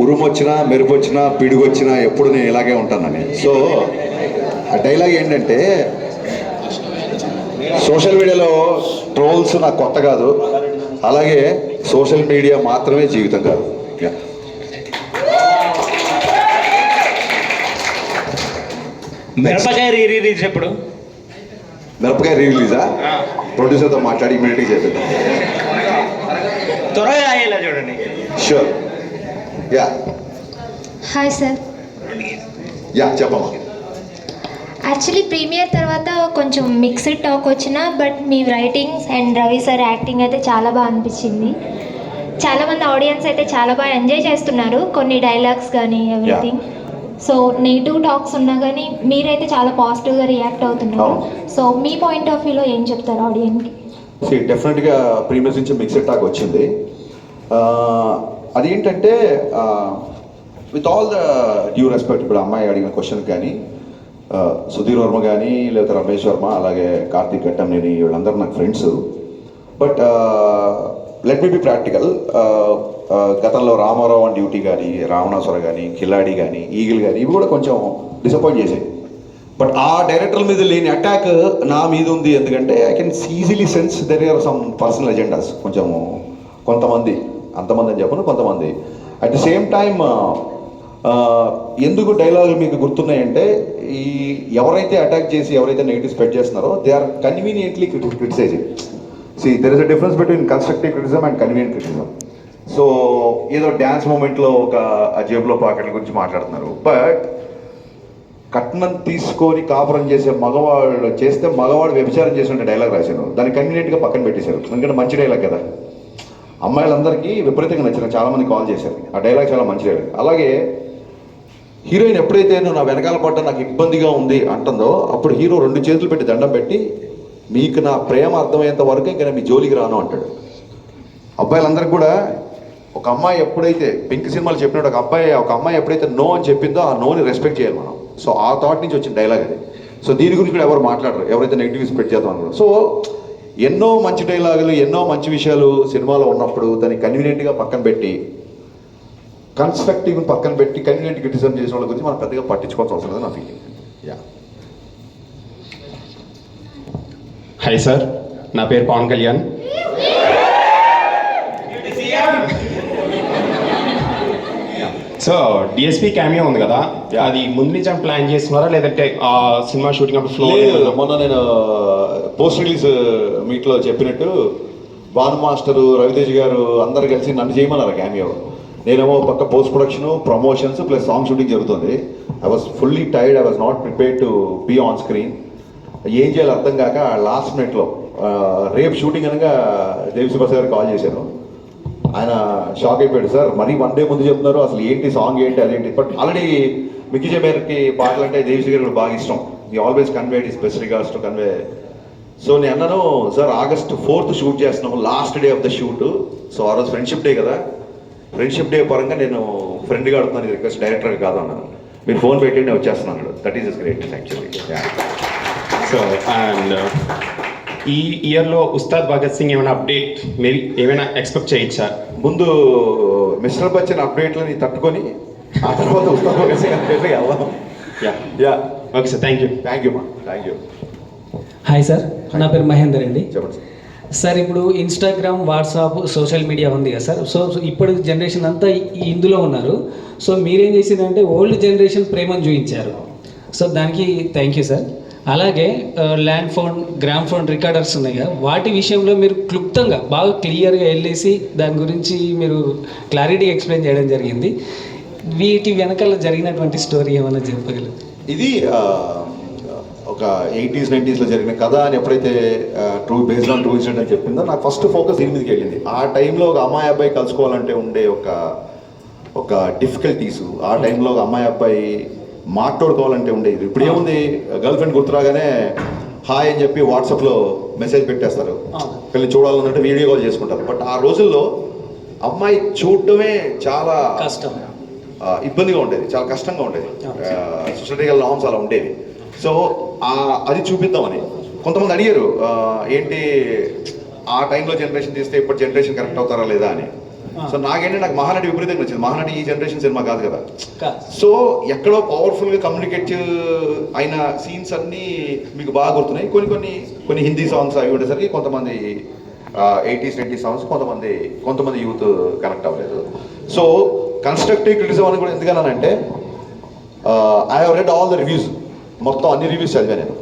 ఉరుము వచ్చినా మెరుపు వచ్చినా పిడుగు వచ్చినా ఎప్పుడు నేను ఇలాగే ఉంటానని. సో ఆ డైలాగ్ ఏంటంటే సోషల్ మీడియాలో ట్రోల్స్ నాకు కొత్త కాదు. అలాగే సోషల్ మీడియా మాత్రమే జీవితం కాదు. మిరపకాయ రీ రిలీజ్ ఎప్పుడు? మిరపకాయ రిలీజా ప్రొడ్యూసర్తో మాట్లాడి ఇమీడియట్గా చేపిద్దాం త్వరగా చూడండి. Sure yeah hi sir yeah చెప్పమ్మా. యాక్చువల్లీ ప్రీమియర్ తర్వాత కొంచెం మిక్స్డ్ టాక్ వచ్చిన but me writings and Ravi sir acting అయితే చాలా బాగా అనిపించింది. చాలామంది ఆడియన్స్ అయితే చాలా బాగా ఎంజాయ్ చేస్తున్నారు కొన్ని డైలాగ్స్ కానీ ఎవ్రీథింగ్ సో నెగిటివ్ టాక్స్ ఉన్నా కానీ మీరైతే చాలా పాజిటివ్గా రియాక్ట్ అవుతున్నారు. సో మీ పాయింట్ ఆఫ్ వ్యూలో ఏం చెప్తారు ఆడియన్కి సి డెఫినెట్గా ప్రీమియర్స్ నుంచి మిక్సెడ్ టాక్ వచ్చింది. ఆ, అదేంటంటే with all the due respect ఇప్పుడు అమ్మాయి అడిగిన క్వశ్చన్ కానీ సుధీర్ వర్మ కానీ లేకపోతే రమేష్ వర్మ అలాగే కార్తీక్ ఘట్టంనేని వీళ్ళందరూ నాకు friends but let me be practical గతంలో రామారావు అండ్ డ్యూటీ కానీ రావణాసుర కానీ కిల్లాడి కానీ ఈగిల్ కానీ ఇవి కూడా కొంచెం డిసప్పాయింట్ చేసాయి బట్ ఆ డైరెక్టర్ మీద లేని అటాక్ నా మీద ఉంది. ఎందుకంటే I can easily sense there are some personal agendas కొంచెము కొంతమంది అంతమంది అని చెప్పను కొంతమంది. అట్ ది సేమ్ టైమ్ ఎందుకు డైలాగులు మీకు గుర్తున్నాయంటే ఈ ఎవరైతే అటాక్ చేసి ఎవరైతే నెగిటివ్ స్ప్రెడ్ చేస్తున్నారో they are conveniently criticising see there is a difference between constructive criticism and convenient criticism so ఏదో డ్యాన్స్ మూమెంట్లో ఒక ఆ జేబులో పాకెట్ల గురించి మాట్లాడుతున్నారు. బట్ కట్నం తీసుకొని కాపురం చేసే మగవాళ్ళు చేస్తే మగవాడు వ్యభిచారం చేసిన డైలాగ్ రాశాను దాన్ని కన్వీనియంట్గా పక్కన పెట్టేశారు. ఎందుకంటే మంచి డైలాగ్ కదా. అమ్మాయిలందరికీ విపరీతంగా నచ్చిన చాలామంది కాల్ చేశారు. ఆ డైలాగ్ చాలా మంచి డైలాగ్ అలాగే హీరోయిన్ ఎప్పుడైతే నువ్వు నా వెనకాల పడ్డ నాకు ఇబ్బందిగా ఉంది అంటుందో అప్పుడు హీరో రెండు చేతులు పెట్టి దండం పెట్టి మీకు నా ప్రేమ అర్థమయ్యేంత వరకు ఇంకా నేను మీ జోలికి రాను అంటాడు. అబ్బాయిలందరికీ కూడా ఒక అమ్మాయి ఎప్పుడైతే పింక్ సినిమాలు చెప్పినట్టు ఒక అబ్బాయి ఒక అమ్మాయి ఎప్పుడైతే నో అని చెప్పిందో ఆ నోని రెస్పెక్ట్ చేయాలి మనం. సో ఆ థాట్ నుంచి వచ్చిన డైలాగ్ అది. సో దీని గురించి కూడా ఎవరు మాట్లాడరు. ఎవరైతే నెగిటివ్ స్ప్రెడ్ చేద్దాం అనుకుంటారు. సో ఎన్నో మంచి డైలాగులు ఎన్నో మంచి విషయాలు సినిమాలో ఉన్నప్పుడు దాన్ని కన్వీనియంట్గా పక్కన పెట్టి కన్స్ట్రక్టివ్ పక్కన పెట్టి కన్వీనియంట్ క్రిటిజం చేసిన వాళ్ళ గురించి మనం పెద్దగా పట్టించుకోవాల్సిన అవసరం లేదు నా ఫీలింగ్ యా హాయ్ సార్ నా పేరు Pawan Kalyan. So DSP cameo ఉంది కదా. అది ముందు నుంచి ప్లాన్ చేస్తున్నారా? లేదంటే ఆ సినిమా షూటింగ్ అప్పుడు ఫ్లో మొన్న నేను పోస్ట్ రిలీజ్ మీట్లో చెప్పినట్టు భాను మాస్టర్ రవితేజ్ గారు అందరు కలిసి నన్ను చేయమన్నారు క్యామియో నేనేమో పక్క post production promotions plus song shooting జరుగుతుంది. I was fully tired I was not prepared to be on screen ఏం చేయాలో అర్థం కాక లాస్ట్ మినిట్లో రేపు షూటింగ్ అనగా దేవిశ్రీ ప్రసాద్ గారు కాల్ చేశాను ఆయన షాక్ అయిపోయాడు సార్ మరీ వన్ డే ముందు చెప్తున్నారు అసలు ఏంటి సాంగ్ ఏంటి అదేంటి బట్ ఆల్రెడీ మిక్కీ జబేర్కి పాటలు అంటే దేవిశ్రీ గారు బాగా ఇష్టం. ఈ ఆల్వేస్ కన్వే ఈ special regards to convey so నేను అన్నాను సార్ ఆగస్ట్ ఫోర్త్ షూట్ చేస్తున్నాము last day of the shoot so ఆ రోజు ఫ్రెండ్షిప్ డే కదా. ఫ్రెండ్షిప్ డే పరంగా నేను ఫ్రెండ్గా అడుగుతున్నాను రిక్వెస్ట్ డైరెక్టర్ కాదు అన్నాను. మీరు ఫోన్ పెట్టి నేను వచ్చేస్తున్నాను that is is great actually so and ఈ ఇయర్లో ఉస్తాద్ భగత్ సింగ్ ఏమైనా అప్డేట్ మేబీ ఏమైనా ఎక్స్పెక్ట్ చేయొచ్చా ముందు మిస్టర్ బచ్చన్ అప్డేట్లని తట్టుకొని ఆ తర్వాత ఉత్తమ భగత్ సింగ్ అప్డేట్లకి వెళ్దాం yeah yeah okay sir thank you thank you మా థ్యాంక్ యూ హాయ్ సార్ నా పేరు మహేందర్ అండి. చెప్పండి సార్ సార్ ఇప్పుడు ఇన్స్టాగ్రామ్ వాట్సాప్ సోషల్ మీడియా ఉంది కదా సార్ సో ఇప్పుడు జనరేషన్ అంతా ఇందులో ఉన్నారు. సో మీరేం చేసిందంటే ఓల్డ్ జనరేషన్ ప్రేమను చూపించారు సో దానికి థ్యాంక్ యూ సార్ అలాగే land phone gramophone recorders ఉన్నాయి కదా. వాటి విషయంలో మీరు క్లుప్తంగా బాగా క్లియర్గా వెళ్ళేసి దాని గురించి మీరు క్లారిటీ ఎక్స్ప్లెయిన్ చేయడం జరిగింది. వీటి వెనకాల జరిగినటువంటి స్టోరీ ఏమైనా చెప్పగలరు? ఇది ఒక ఎయిటీస్ నైంటీస్లో జరిగిన కథ అని ఎప్పుడైతే true based on true incident అని చెప్పిందో నాకు ఫస్ట్ ఫోకస్ దీని మీదకి వెళ్ళింది. ఆ టైంలో ఒక అమ్మాయి అబ్బాయి కలుసుకోవాలంటే ఉండే ఒక ఒక డిఫికల్టీస్. ఆ టైంలో ఒక అమ్మాయి అబ్బాయి మాట్లాడుకోవాలంటే ఉండేది ఇప్పుడు ఏముంది గర్ల్ ఫ్రెండ్ గుర్తురాగానే హాయ్ అని చెప్పి వాట్సాప్లో మెసేజ్ పెట్టేస్తారు. వీళ్ళు చూడాలన్నట్టు వీడియో కాల్ చేసుకుంటారు. బట్ ఆ రోజుల్లో అమ్మాయి చూడటమే చాలా కష్టం. ఇబ్బందిగా ఉండేది. చాలా కష్టంగా ఉండేది. సొసైటీకల్ నామ్స్ అలా ఉండేవి. సో అది చూపిద్దామని. కొంతమంది అడిగారు ఏంటి ఆ టైంలో జనరేషన్ తీస్తే ఇప్పుడు జనరేషన్ కరెక్ట్ అవుతారా లేదా అని. సో నాకేంటి నాకు మహానటి విపరీతంగా నచ్చింది. మహానటి ఈ జనరేషన్ సినిమా కాదు కదా. సో ఎక్కడో పవర్ఫుల్గా కమ్యూనికేట్ అయిన సీన్స్ అన్నీ మీకు బాగా గుర్తున్నాయి. కొన్ని కొన్ని కొన్ని హిందీ సాంగ్స్ అవి ఉండేసరికి కొంతమంది ఎయిటీస్ నైంటీ సాంగ్స్ కొంతమంది కొంతమంది యూత్ కనెక్ట్ అవ్వలేదు. సో కన్స్ట్రక్టివ్ క్రిటిజం అని కూడా ఎందుకన్నానంటే I have read all the reviews మొత్తం అన్ని రివ్యూస్ చదివాను నేను.